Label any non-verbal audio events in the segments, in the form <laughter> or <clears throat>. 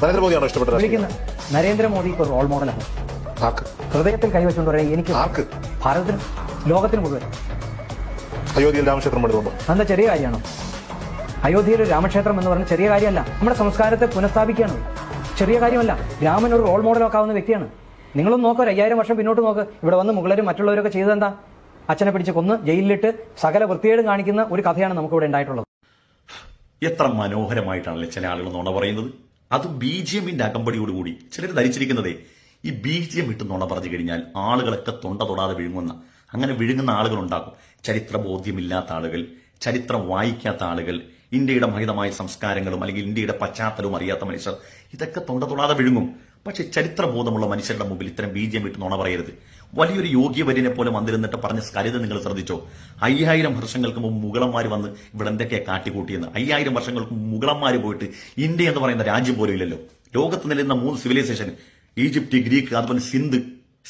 നരേന്ദ്രമോദിയാണോ ഇഷ്ടപ്പെട്ടത് വിളിക്കുന്ന നരേന്ദ്രമോദി ഇപ്പോൾ റോൾ മോഡലാണ് ഹൃദയത്തിൽ കൈവച്ചുകൊണ്ട് പറയാൻ എനിക്ക് ആർക്ക്? ഭാരതത്തിന് ലോകത്തിന് മുഴുവൻ. അയോധ്യയിൽ രാമക്ഷേത്രം പണിതുകൊണ്ടോ? നല്ല ചെറിയ കാര്യമാണോ? അയോധ്യയിൽ ഒരു രാമക്ഷേത്രം എന്ന് പറഞ്ഞ ചെറിയ കാര്യമല്ല. നമ്മുടെ സംസ്കാരത്തെ പുനഃസ്ഥാപിക്കുകയാണ്. ചെറിയ കാര്യമല്ല. രാമൻ ഒരു റോൾ മോഡൽ ആവുന്ന വ്യക്തിയാണ്. നിങ്ങളും നോക്കുക ഒരു അയ്യായിരം വർഷം പിന്നോട്ട് നോക്ക്. ഇവിടെ വന്ന് മുഗളരും മറ്റുള്ളവരൊക്കെ ചെയ്തതെന്താ? അച്ഛനെ പിടിച്ച് കൊന്ന് ജയിലിലിട്ട് സകല വൃത്തികേടും കാണിക്കുന്ന ഒരു കഥയാണ് നമുക്കിവിടെ ഉണ്ടായിട്ടുള്ളത്. എത്ര മനോഹരമായിട്ടാണല്ലേ ചില ആളുകൾ നോണ പറയുന്നത്? അത് ബി ജി എമ്മിന്റെ അകമ്പടിയോടുകൂടി. ചിലർ ധരിച്ചിരിക്കുന്നതേ ഈ ബി ജി എം ഇട്ട് നുണ പറഞ്ഞു കഴിഞ്ഞാൽ ആളുകളൊക്കെ തൊണ്ട തൊടാതെ വിഴുങ്ങുന്ന അങ്ങനെ വിഴുങ്ങുന്ന ആളുകളുണ്ടാകും. ചരിത്ര ബോധ്യമില്ലാത്ത ആളുകൾ ചരിത്രം വായിക്കാത്ത ആളുകൾ ഇന്ത്യയുടെ മഹിതമായ സംസ്കാരങ്ങളും അല്ലെങ്കിൽ ഇന്ത്യയുടെ പശ്ചാത്തലവും അറിയാത്ത മനുഷ്യർ ഇതൊക്കെ തൊണ്ട തൊടാതെ വിഴുങ്ങും. പക്ഷെ ചരിത്രബോധമുള്ള മനുഷ്യരുടെ മുമ്പിൽ ഇത്തരം ബി ജെ വിട്ട് നുണ പറയരുത്. വലിയൊരു യോഗ്യവര്യനെ പോലെ വന്നിരുന്നിട്ട് പറഞ്ഞ സ്കരുത് നിങ്ങൾ ശ്രദ്ധിച്ചോ? അയ്യായിരം വർഷങ്ങൾക്ക് മുമ്പ് മുഗളന്മാർ വന്ന് ഇവിടെ എന്തൊക്കെയാ കാട്ടിക്കൂട്ടിയെന്ന്? അയ്യായിരം വർഷങ്ങൾക്ക് മുമ്പ് മുഗളന്മാർ പോയിട്ട് ഇന്ത്യ എന്ന് പറയുന്ന രാജ്യം പോലും ഇല്ലല്ലോ. ലോകത്ത് നിലനിന്ന മൂന്ന് സിവിലൈസേഷൻ ഈജിപ്റ്റ് ഗ്രീക്ക് അതുപോലെ സിന്ധ്.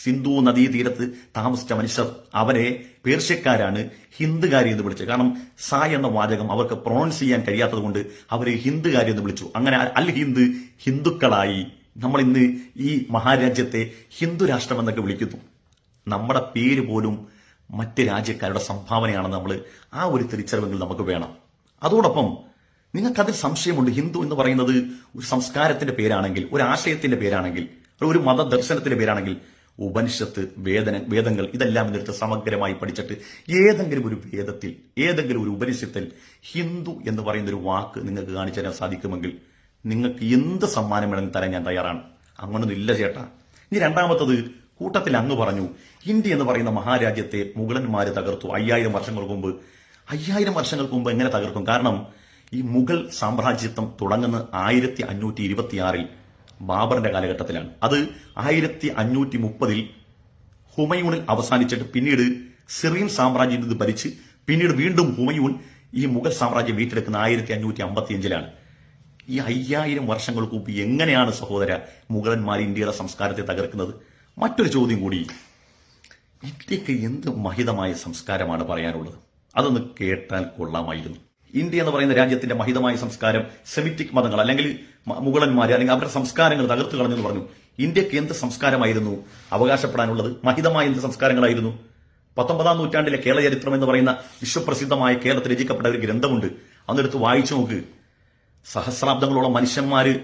സിന്ധു നദീ തീരത്ത് താമസിച്ച മനുഷ്യർ അവരെ പേർഷ്യക്കാരാണ് ഹിന്ദുകാരി എന്ന് വിളിച്ചത്. കാരണം സായ് എന്ന വാചകം അവർക്ക് പ്രൊണൗൺസ് ചെയ്യാൻ കഴിയാത്തത് കൊണ്ട് അവരെ ഹിന്ദുകാരി എന്ന് വിളിച്ചു. അങ്ങനെ അൽ ഹിന്ദ് ഹിന്ദുക്കളായി. നമ്മൾ ഇന്ന് ഈ മഹാരാജ്യത്തെ ഹിന്ദു രാഷ്ട്രം എന്നൊക്കെ വിളിക്കുന്നു. നമ്മുടെ പേര് പോലും മറ്റ് രാജ്യക്കാരുടെ സംഭാവനയാണെന്ന് നമ്മൾ ആ ഒരു തിരിച്ചറിവെങ്കിൽ നമുക്ക് വേണം. അതോടൊപ്പം നിങ്ങൾക്കതിൽ സംശയമുണ്ട്. ഹിന്ദു എന്ന് പറയുന്നത് ഒരു സംസ്കാരത്തിന്റെ പേരാണെങ്കിൽ ഒരു ആശയത്തിന്റെ പേരാണെങ്കിൽ ഒരു മതദർശനത്തിന്റെ പേരാണെങ്കിൽ ഉപനിഷത്ത് വേദന വേദങ്ങൾ ഇതെല്ലാം എന്നിട്ട് സമഗ്രമായി പഠിച്ചിട്ട് ഏതെങ്കിലും ഒരു വേദത്തിൽ ഏതെങ്കിലും ഒരു ഉപനിഷത്തിൽ ഹിന്ദു എന്ന് പറയുന്ന ഒരു വാക്ക് നിങ്ങൾക്ക് കാണിച്ചു തരാൻ സാധിക്കുമെങ്കിൽ നിങ്ങൾക്ക് എന്ത് സമ്മാനം വേണമെങ്കിൽ തരാൻ ഞാൻ തയ്യാറാണ്. അങ്ങനൊന്നും ഇല്ല ചേട്ടാ. ഇനി രണ്ടാമത്തത് കൂട്ടത്തിൽ അങ്ങ് പറഞ്ഞു ഇന്ത്യ എന്ന് പറയുന്ന മഹാരാജ്യത്തെ മുഗളന്മാർ തകർത്തു. അയ്യായിരം വർഷങ്ങൾക്ക് മുമ്പ് അയ്യായിരം വർഷങ്ങൾക്ക് മുമ്പ് എങ്ങനെ തകർക്കും? കാരണം ഈ മുഗൾ സാമ്രാജ്യത്വം തുടങ്ങുന്ന ആയിരത്തി അഞ്ഞൂറ്റി ഇരുപത്തിയാറിൽ ബാബറിന്റെ കാലഘട്ടത്തിലാണ്. അത് ആയിരത്തി അഞ്ഞൂറ്റി മുപ്പതിൽ ഹുമയൂണിൽ അവസാനിച്ചിട്ട് പിന്നീട് സിറിയൻ സാമ്രാജ്യം ഭരിച്ച് പിന്നീട് വീണ്ടും ഹുമയൂൺ ഈ മുഗൾ സാമ്രാജ്യം വീട്ടെടുക്കുന്ന ആയിരത്തി അഞ്ഞൂറ്റി അമ്പത്തിയഞ്ചിലാണ് ഈ അയ്യായിരം വർഷങ്ങൾക്ക് മുമ്പ് എങ്ങനെയാണ് സഹോദര മുഗളന്മാർ ഇന്ത്യയുടെ സംസ്കാരത്തെ തകർക്കുന്നത്? മറ്റൊരു ചോദ്യം കൂടി. ഇന്ത്യയ്ക്ക് എന്ത് മഹിതമായ സംസ്കാരമാണ് പറയാനുള്ളത്? അതൊന്ന് കേട്ടാൽ കൊള്ളാമായിരുന്നു. ഇന്ത്യ എന്ന് പറയുന്ന രാജ്യത്തിന്റെ മഹിതമായ സംസ്കാരം സെമിറ്റിക് മതങ്ങൾ അല്ലെങ്കിൽ മുഗളന്മാർ അല്ലെങ്കിൽ അവരുടെ സംസ്കാരങ്ങൾ തകർത്തു കളഞ്ഞെന്ന് പറഞ്ഞു. ഇന്ത്യയ്ക്ക് എന്ത് സംസ്കാരമായിരുന്നു? അവകാശപ്പെടാനുള്ളത് മഹിതമായ എന്ത് സംസ്കാരങ്ങളായിരുന്നു? പത്തൊമ്പതാം നൂറ്റാണ്ടിലെ കേരള ചരിത്രം എന്ന് പറയുന്ന വിശ്വപ്രസിദ്ധമായ കേരളത്തിൽ രചിക്കപ്പെട്ട ഒരു ഗ്രന്ഥമുണ്ട്. അന്നെടുത്ത് വായിച്ചു നോക്ക്. സഹസ്രാബ്ദങ്ങളോളം മനുഷ്യന്മാര്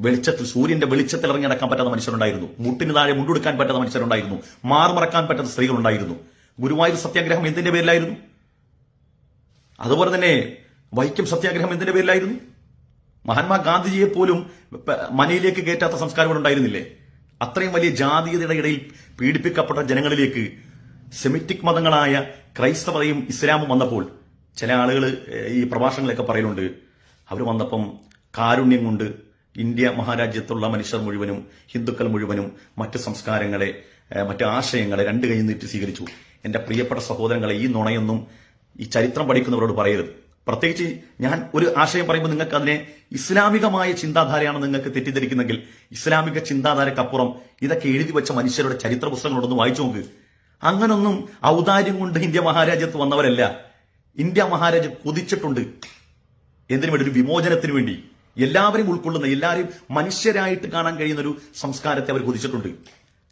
വെളിച്ചത്തിൽ സൂര്യന്റെ വെളിച്ചത്തിൽ ഇറങ്ങി നടക്കാൻ പറ്റാത്ത മനുഷ്യരുണ്ടായിരുന്നു. മുട്ടിന് താഴെ മുണ്ടെടുക്കാൻ പറ്റാത്ത മനുഷ്യരുണ്ടായിരുന്നു. മാറുമറക്കാൻ പറ്റാത്ത സ്ത്രീകളുണ്ടായിരുന്നു. ഗുരുവായൂർ സത്യാഗ്രഹം എന്തിന്റെ പേരിലായിരുന്നു? അതുപോലെ തന്നെ വൈക്കം സത്യാഗ്രഹം എന്തിന്റെ പേരിലായിരുന്നു? മഹാത്മാ ഗാന്ധിജിയെ പോലും മനയിലേക്ക് കയറ്റാത്ത സംസ്കാരം ഉണ്ടായിരുന്നില്ലേ? അത്രയും വലിയ ജാതീയതയുടെ ഇടയിൽ പീഡിപ്പിക്കപ്പെട്ട ജനങ്ങളിലേക്ക് സെമിറ്റിക് മതങ്ങളായ ക്രൈസ്തവതയും ഇസ്ലാമും വന്നപ്പോൾ ചില ആളുകൾ ഈ പ്രഭാഷണങ്ങളൊക്കെ പറയലുണ്ട്. അവർ വന്നപ്പം കാരുണ്യം കൊണ്ട് ഇന്ത്യ മഹാരാജ്യത്തുള്ള മനുഷ്യർ മുഴുവനും ഹിന്ദുക്കൾ മുഴുവനും മറ്റ് സംസ്കാരങ്ങളെ മറ്റു ആശയങ്ങളെ രണ്ടു കൈ നീട്ടി സ്വീകരിച്ചു. എന്റെ പ്രിയപ്പെട്ട സഹോദരങ്ങളെ ഈ നുണയൊന്നും ഈ ചരിത്രം പഠിക്കുന്നവരോട് പറയരുത്. പ്രത്യേകിച്ച് ഞാൻ ഒരു ആശയം പറയുമ്പോൾ നിങ്ങൾക്ക് അതിനെ ഇസ്ലാമികമായ ചിന്താധാരയാണ് നിങ്ങൾക്ക് തെറ്റിദ്ധരിക്കുന്നെങ്കിൽ ഇസ്ലാമിക ചിന്താധാരക്കപ്പുറം ഇതൊക്കെ എഴുതി വെച്ച മനുഷ്യരുടെ ചരിത്ര പുസ്തകങ്ങളോടൊന്ന് വായിച്ചു നോക്ക്. അങ്ങനൊന്നും ഔദാര്യം കൊണ്ട് ഇന്ത്യ മഹാരാജ്യത്ത് വന്നവരല്ല. ഇന്ത്യ മഹാരാജ്യം കൊതിച്ചിട്ടുണ്ട്. എന്തിനു വേണ്ടി? ഒരു വിമോചനത്തിന് വേണ്ടി. എല്ലാവരെയും ഉൾക്കൊള്ളുന്ന എല്ലാവരെയും മനുഷ്യരായിട്ട് കാണാൻ കഴിയുന്ന ഒരു സംസ്കാരത്തെ അവർ കൊതിച്ചിട്ടുണ്ട്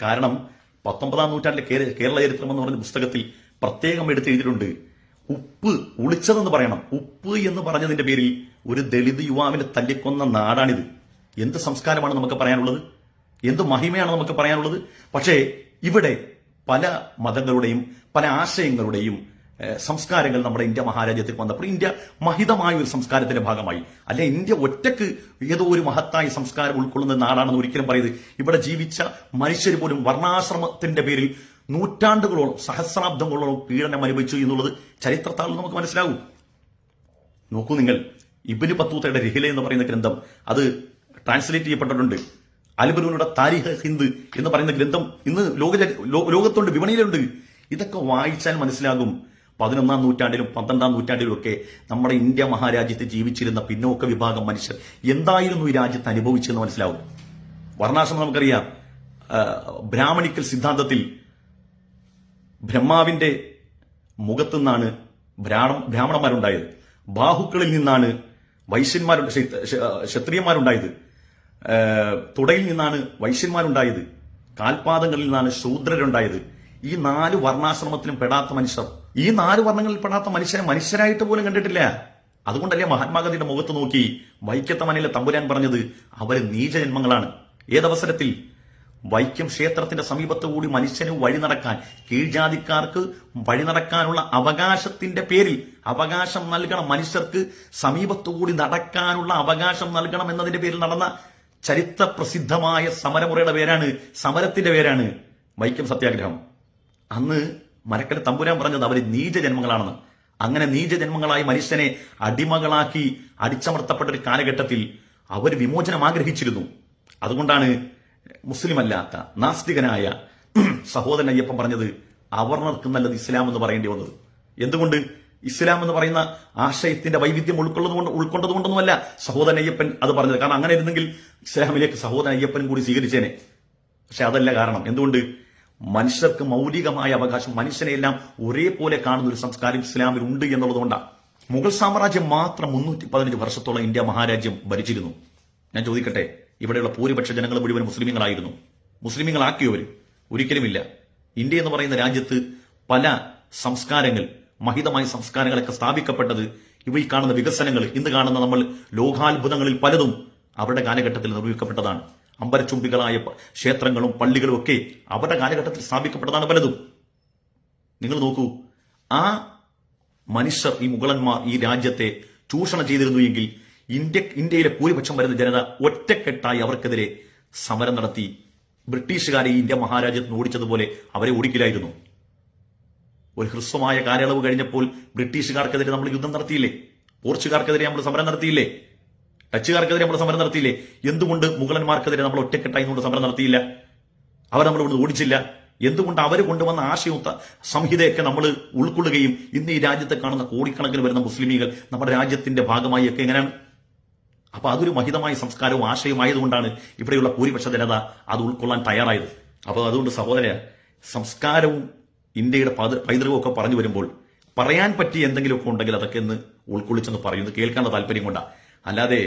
കാരണം പത്തൊമ്പതാം നൂറ്റാണ്ടിലെ കേരള ചരിത്രം എന്ന് പറഞ്ഞ പുസ്തകത്തിൽ പ്രത്യേകം എടുത്ത് എഴുതിയിട്ടുണ്ട്. ഉപ്പ് ഒളിച്ചതെന്ന് പറയണം. ഉപ്പ് എന്ന് പറഞ്ഞതിന്റെ പേരിൽ ഒരു ദളിത് യുവാവിനെ തല്ലിക്കൊന്ന നാടാണിത്. എന്ത് സംസ്കാരമാണ് നമുക്ക് പറയാനുള്ളത്? എന്ത് മഹിമയാണ് നമുക്ക് പറയാനുള്ളത്? പക്ഷേ ഇവിടെ പല മതങ്ങളുടെയും പല ആശയങ്ങളുടെയും സംസ്കാരങ്ങൾ നമ്മുടെ ഇന്ത്യ മഹാരാജ്യത്തിൽ വന്നപ്പോൾ ഇന്ത്യ മഹിതമായ ഒരു സംസ്കാരത്തിന്റെ ഭാഗമായി. അല്ലെ ഇന്ത്യ ഒറ്റയ്ക്ക് ഏതോ ഒരു മഹത്തായ സംസ്കാരം ഉൾക്കൊള്ളുന്ന നാടാണെന്ന് ഒരിക്കലും പറയുന്നത് ഇവിടെ ജീവിച്ച മനുഷ്യർ പോലും വർണാശ്രമത്തിന്റെ പേരിൽ നൂറ്റാണ്ടുകളോളം സഹസ്രാബ്ദങ്ങളോളം പീഡനം അനുഭവിച്ചു എന്നുള്ളത് ചരിത്രത്താൽ നമുക്ക് മനസ്സിലാവും നോക്കൂ നിങ്ങൾ ഇബിന് പത്തൂത്തയുടെ രഹില എന്ന് പറയുന്ന ഗ്രന്ഥം. അത് ട്രാൻസ്ലേറ്റ് ചെയ്യപ്പെട്ടിട്ടുണ്ട്. അൽബനൂരുടെ താരിഹ ഹിന്ദ് എന്ന് പറയുന്ന ഗ്രന്ഥം ഇന്ന് ലോക ലോകത്തുണ്ട് വിപണിയിലുണ്ട്. ഇതൊക്കെ വായിച്ചാൽ മനസ്സിലാകും. പതിനൊന്നാം നൂറ്റാണ്ടിലും പന്ത്രണ്ടാം നൂറ്റാണ്ടിലും ഒക്കെ നമ്മുടെ ഇന്ത്യ മഹാരാജ്യത്ത് ജീവിച്ചിരുന്ന പിന്നോക്ക വിഭാഗം മനുഷ്യർ എന്തായിരുന്നു ഈ രാജ്യത്ത് അനുഭവിച്ചെന്ന് മനസ്സിലാവും? വർണാശ്രമം നമുക്കറിയാം. ബ്രാഹ്മണിക്കൽ സിദ്ധാന്തത്തിൽ ബ്രഹ്മാവിന്റെ മുഖത്തുനിന്നാണ് നിന്നാണ് ബ്രാഹ്മണന്മാരുണ്ടായത്. ബാഹുക്കളിൽ നിന്നാണ് ക്ഷ- ക്ഷത്രിയന്മാരുണ്ടായത്. തുടയിൽ നിന്നാണ് വൈശ്യന്മാരുണ്ടായത്. കാൽപാദങ്ങളിൽ നിന്നാണ് ശൂദ്രരുണ്ടായത്. ഈ നാല് വർണാശ്രമത്തിലും പെടാത്ത മനുഷ്യർ ഈ നാല് വർണങ്ങളിൽ പെടാത്ത മനുഷ്യരെ മനുഷ്യരായിട്ട് പോലും കണ്ടിട്ടില്ല. അതുകൊണ്ടല്ലേ മഹാത്മാഗാന്ധിയുടെ മുഖത്ത് നോക്കി വൈക്കത്തമനയിലെ തമ്പുരാൻ പറഞ്ഞത് അവർ നീചജന്മങ്ങളാണ്. ഏതവസരത്തിൽ? വൈക്കം ക്ഷേത്രത്തിന്റെ സമീപത്ത് കൂടി മനുഷ്യന് വഴി നടക്കാൻ കീഴ്ജാതിക്കാർക്ക് വഴി നടക്കാനുള്ള അവകാശത്തിന്റെ പേരിൽ അവകാശം നൽകണം മനുഷ്യർക്ക് സമീപത്തുകൂടി നടക്കാനുള്ള അവകാശം നൽകണം എന്നതിന്റെ പേരിൽ നടന്ന ചരിത്ര പ്രസിദ്ധമായ സമരമുറയുടെ പേരാണ് സമരത്തിന്റെ പേരാണ് വൈക്കം സത്യാഗ്രഹം. അന്ന് മരക്കല തമ്പുരാൻ പറഞ്ഞത് അവർ നീചജന്മങ്ങളാണെന്ന്. അങ്ങനെ നീചജന്മങ്ങളായി മനുഷ്യനെ അടിമകളാക്കി അടിച്ചമർത്തപ്പെട്ട ഒരു കാലഘട്ടത്തിൽ അവർ വിമോചനം ആഗ്രഹിച്ചിരുന്നു. അതുകൊണ്ടാണ് മുസ്ലിം അല്ലാത്ത നാസ്തികനായ <clears throat> സഹോദരൻ അയ്യപ്പൻ പറഞ്ഞത് അവർണർക്ക് നല്ലത് ഇസ്ലാം എന്ന് പറയേണ്ടി വന്നത്. എന്തുകൊണ്ട്? ഇസ്ലാം എന്ന് പറയുന്ന ആശയത്തിന്റെ വൈവിധ്യം ഉൾക്കൊള്ളുന്നതുകൊണ്ട് ഉൾക്കൊണ്ടതുകൊണ്ടൊന്നുമല്ല സഹോദരൻ അയ്യപ്പൻ അത് പറഞ്ഞത്. കാരണം അങ്ങനെ ഇരുന്നെങ്കിൽ ഇസ്ലാമിലേക്ക് സഹോദരൻ അയ്യപ്പനും കൂടി സ്വീകരിച്ചേനെ. പക്ഷെ അതല്ല കാരണം. എന്തുകൊണ്ട്? മനുഷ്യർക്ക് മൗലികമായ അവകാശം മനുഷ്യനെല്ലാം ഒരേപോലെ കാണുന്ന ഒരു സംസ്കാരം ഇസ്ലാമിൽ ഉണ്ട് എന്നുള്ളതുകൊണ്ടാണ് മുഗൾ സാമ്രാജ്യം മാത്രം മുന്നൂറ്റി പതിനഞ്ച് വർഷത്തോളം ഇന്ത്യ മഹാരാജ്യം ഭരിച്ചിരുന്നു. ഞാൻ ചോദിക്കട്ടെ ഇവിടെയുള്ള ഭൂരിപക്ഷ ജനങ്ങൾ മുഴുവൻ മുസ്ലിമുകളായിരുന്നു മുസ്ലിമുകളാക്കിയവർ ഒരിക്കലുമില്ല. ഇന്ത്യ എന്ന് പറയുന്ന രാജ്യത്ത് പല സംസ്കാരങ്ങൾ മഹിതമായ സംസ്കാരങ്ങളൊക്കെ സ്ഥാപിക്കപ്പെട്ടത് ഇവ ഈ കാണുന്ന വികസനങ്ങൾ ഇന്ന് കാണുന്ന നമ്മൾ ലോകാത്ഭുതങ്ങളിൽ പലതും അവരുടെ കാലഘട്ടത്തിൽ നിർവഹിക്കപ്പെട്ടതാണ് അമ്പരച്ചുംബികളായ ക്ഷേത്രങ്ങളും പള്ളികളും ഒക്കെ അവരുടെ കാലഘട്ടത്തിൽ സ്ഥാപിക്കപ്പെട്ടതാണ് പലതും. നിങ്ങൾ നോക്കൂ ആ മനുഷ്യർ ഈ മുഗളന്മാർ ഈ രാജ്യത്തെ ചൂഷണം ചെയ്തിരുന്നു എങ്കിൽ ഇന്ത്യ ഇന്ത്യയിലെ ഭൂരിപക്ഷം വരുന്ന ജനത ഒറ്റക്കെട്ടായി അവർക്കെതിരെ സമരം നടത്തി ബ്രിട്ടീഷുകാരെ ഇന്ത്യ മഹാരാജ്യത്തിന് ഓടിച്ചതുപോലെ അവരെ ഓടിക്കില്ലായിരുന്നു. ഒരു ഹ്രസ്വമായ കാലയളവ് കഴിഞ്ഞപ്പോൾ ബ്രിട്ടീഷുകാർക്കെതിരെ നമ്മൾ യുദ്ധം നടത്തിയില്ലേ? പോർച്ചുഗാർക്കെതിരെ നമ്മൾ സമരം നടത്തിയില്ലേ? ഡച്ചുകാർക്കെതിരെ നമ്മൾ സമരം നടത്തിയില്ലേ? എന്തുകൊണ്ട് മുഗളന്മാർക്കെതിരെ നമ്മൾ ഒറ്റക്കെട്ടായി കൊണ്ട് സമരം നടത്തിയില്ല? അവർ നമ്മൾ ഇവിടുന്ന് ഓടിച്ചില്ല. എന്തുകൊണ്ട് അവർ കൊണ്ടുവന്ന ആശയവും സംഹിതയൊക്കെ നമ്മൾ ഉൾക്കൊള്ളുകയും ഇന്ന് ഈ രാജ്യത്തെ കാണുന്ന കോടിക്കണക്കിന് വരുന്ന മുസ്ലിമീകൾ നമ്മുടെ രാജ്യത്തിന്റെ ഭാഗമായി ഒക്കെ എങ്ങനെയാണ്? അപ്പൊ അതൊരു മഹിതമായ സംസ്കാരവും ആശയമായതുകൊണ്ടാണ് ഇവിടെയുള്ള ഭൂരിപക്ഷ ജനത അത് ഉൾക്കൊള്ളാൻ തയ്യാറായത്. അപ്പോൾ അതുകൊണ്ട് സഹോദര സംസ്കാരവും ഇന്ത്യയുടെ പൈതൃകമൊക്കെ പറഞ്ഞു വരുമ്പോൾ പറയാൻ പറ്റിയ എന്തെങ്കിലുമൊക്കെ ഉണ്ടെങ്കിൽ അതൊക്കെ ഒന്ന് ഉൾക്കൊള്ളിച്ചെന്ന് പറയുന്നത് കേൾക്കാനുള്ള താല്പര്യം കൊണ്ടാണ് അല്ലാതെ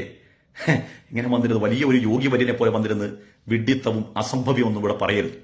ഇങ്ങനെ വന്നിരുന്നത് വലിയ ഒരു യോഗി വര്യനെ പോലെ വന്നിരുന്ന് വിഡ്ഢിത്തവും അസംഭവ്യവും ഒന്നും ഇവിടെ പറയരുത്.